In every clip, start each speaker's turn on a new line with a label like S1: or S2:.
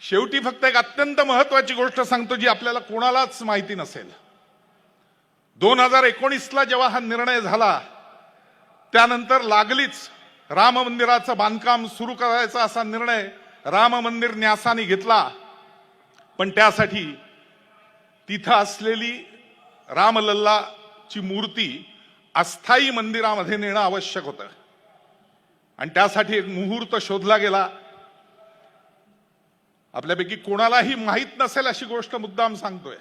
S1: शेवटी फक्त एक अत्यंत महत्वाची गोष्ट सांगतो जी आपल्याला कोणालाच माहिती नसेल. दोन हजार एकोणीसला जेव्हा हा निर्णय झाला त्यानंतर लागलीच राम मंदिराचं बांधकाम सुरू करायचा असा निर्णय राम मंदिर न्यासाने घेतला. पण त्यासाठी तिथं असलेली रामलल्लाची मूर्ती अस्थायी मंदिरामध्ये नेणं आवश्यक होतं. आणि त्यासाठी एक मुहूर्त शोधला गेला. आपल्यापैकी कोणालाही माहीत नसेल अशी गोष्ट मुद्दाम सांगतोय.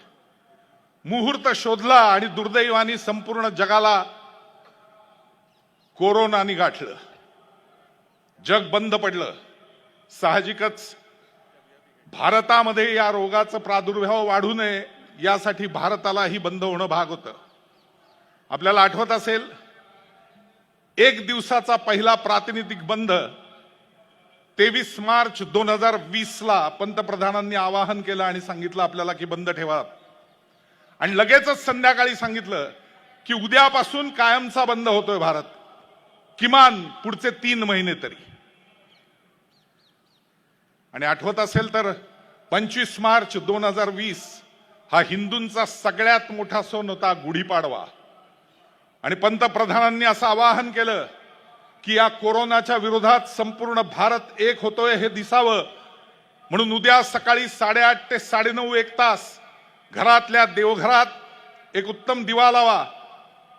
S1: मुहूर्त शोधला आणि दुर्दैवाने संपूर्ण जगाला कोरोनाने गाठलं जग बंद पडलं. साहजिकच भारतामध्ये या रोगाचा प्रादुर्भाव वाढू नये यासाठी भारतालाही बंद होणं भाग होतं. आपल्याला आठवत असेल एक दिवसाचा पहिला प्रातिनिधिक बंद तेवीस मार्च दोन हजार वीस ला पंतप्रधानांनी आवाहन केलं आणि सांगितलं आपल्याला की बंद ठेवा. आणि लगेचच संध्याकाळी सांगितलं की उद्यापासून कायमचा बंद होतोय भारत. किमान पुढचे तीन महिने तरी. आणि आठवत असेल तर पंचवीस मार्च दोन हजार वीस हा हिंदूंचा सगळ्यात मोठा सण होता गुढीपाडवा. आणि पंतप्रधानांनी असं आवाहन केलं की या कोरोनाच्या विरोधात संपूर्ण भारत एक होतोय हे दिसावं. म्हणून उद्या सकाळी साडेआठ ते साडेनऊ एक तास घरातल्या देवघरात एक उत्तम दिवा लावा.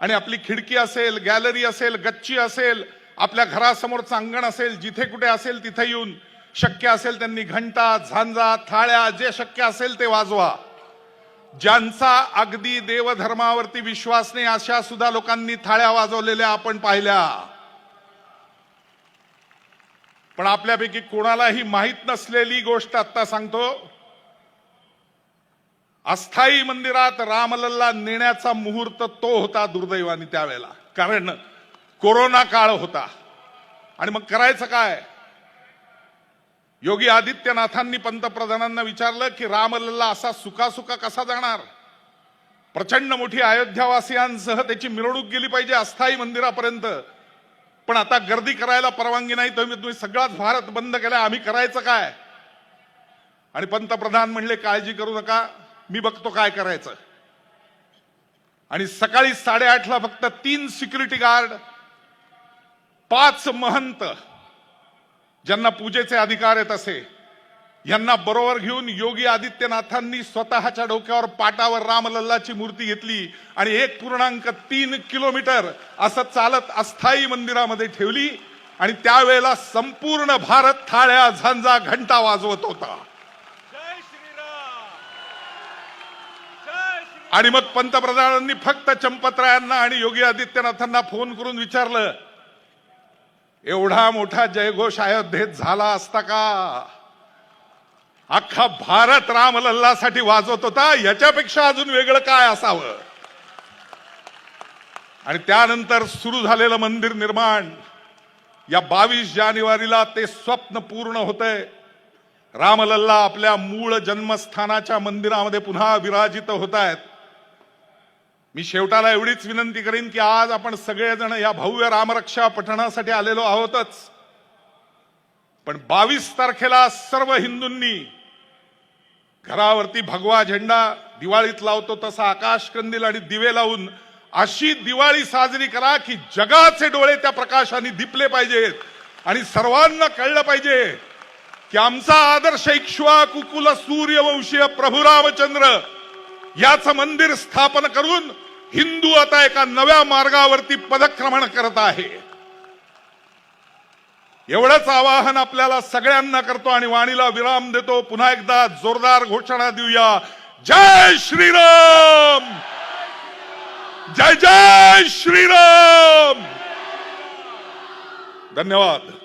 S1: आणि आपली खिडकी असेल गॅलरी असेल गच्ची असेल आपल्या घरासमोरचं अंगण असेल जिथे कुठे असेल तिथे येऊन शक्य असेल त्यांनी घंटा झांजा थाळ्या जे शक्य असेल ते वाजवा. ज्यांचा अगदी देवधर्मावरती विश्वास नाही अशा सुद्धा लोकांनी थाळ्या वाजवलेल्या आपण पाहिल्या. पण आपल्यापैकी कोणालाही माहीत नसलेली गोष्ट आता सांगतो. अस्थायी मंदिरात रामलल्ला नेण्याचा मुहूर्त तो होता दुर्दैवाने त्यावेळेला. कारण कोरोना काळ होता. आणि मग करायचं काय? योगी आदित्यनाथांनी पंतप्रधानांना विचारलं की रामलल्ला असा सुखासुखा कसा जाणार? प्रचंड मोठी अयोध्यावासियांसह त्याची मिरवणूक गेली पाहिजे अस्थायी मंदिरापर्यंत. पण आता गर्दी करायला परवानगी नाही तुम्ही तुम्ही सगळाच भारत बंद केलाय आम्ही करायचं काय? आणि पंतप्रधान म्हणले काळजी करू नका मी बघतो काय करायचं. आणि सकाळी साडेआठला फक्त तीन सिक्युरिटी गार्ड पाच महंत ज्यांना पूजेचे अधिकार आहेत असे यांना बरोबर घेऊन योगी आदित्यनाथांनी स्वतःच्या डोक्यावर पाटावर रामलल्लाची मूर्ती घेतली आणि एक पूर्णांक तीन किलोमीटर असं चालत अस्थायी मंदिरामध्ये ठेवली आणि त्यावेळेला संपूर्ण भारत थाळ्या झांजा घंटा वाजवत होता. आणि मग पंतप्रधानांनी फक्त चंपतरायांना आणि योगी आदित्यनाथांना फोन करून विचारलं एवढा मोठा जयघोष अयोध्येत झाला असता का? अख्खा भारत रामलल्लासाठी वाजवत होता. याच्यापेक्षा अजून वेगळं काय असावं? आणि त्यानंतर सुरू झालेलं मंदिर निर्माण. या बावीस जानेवारीला ते स्वप्न पूर्ण होतंय. रामलल्ला आपल्या मूळ जन्मस्थानाच्या मंदिरामध्ये पुन्हा विराजित होत आहेत मी शेवटाला एवढीच विनंती करीन की आज आपण सगळेजण या भव्य रामरक्षा पठणासाठी आलेलो आहोतच. पण बावीस तारखेला सर्व हिंदूंनी घरावरती भगवा झेंडा दिवाळीत लावतो तसा आकाश कंदील आणि दिवे लावून अशी दिवाळी साजरी करा की जगाचे डोळे त्या प्रकाशाने दिपले पाहिजेत आणि सर्वांना कळलं पाहिजे की आमचा आदर्श इक्ष्वा कुकुल सूर्यवंशीय प्रभू रामचंद्र याचं मंदिर स्थापन करून हिंदू आता एका नव्या मार्गावरती पदक्रमण करत आहे. एवढंच आवाहन आपल्याला सगळ्यांना करतो आणि वाणीला विराम देतो. पुन्हा एकदा जोरदार घोषणा देऊया. जय श्रीराम! जय जय श्रीराम! धन्यवाद.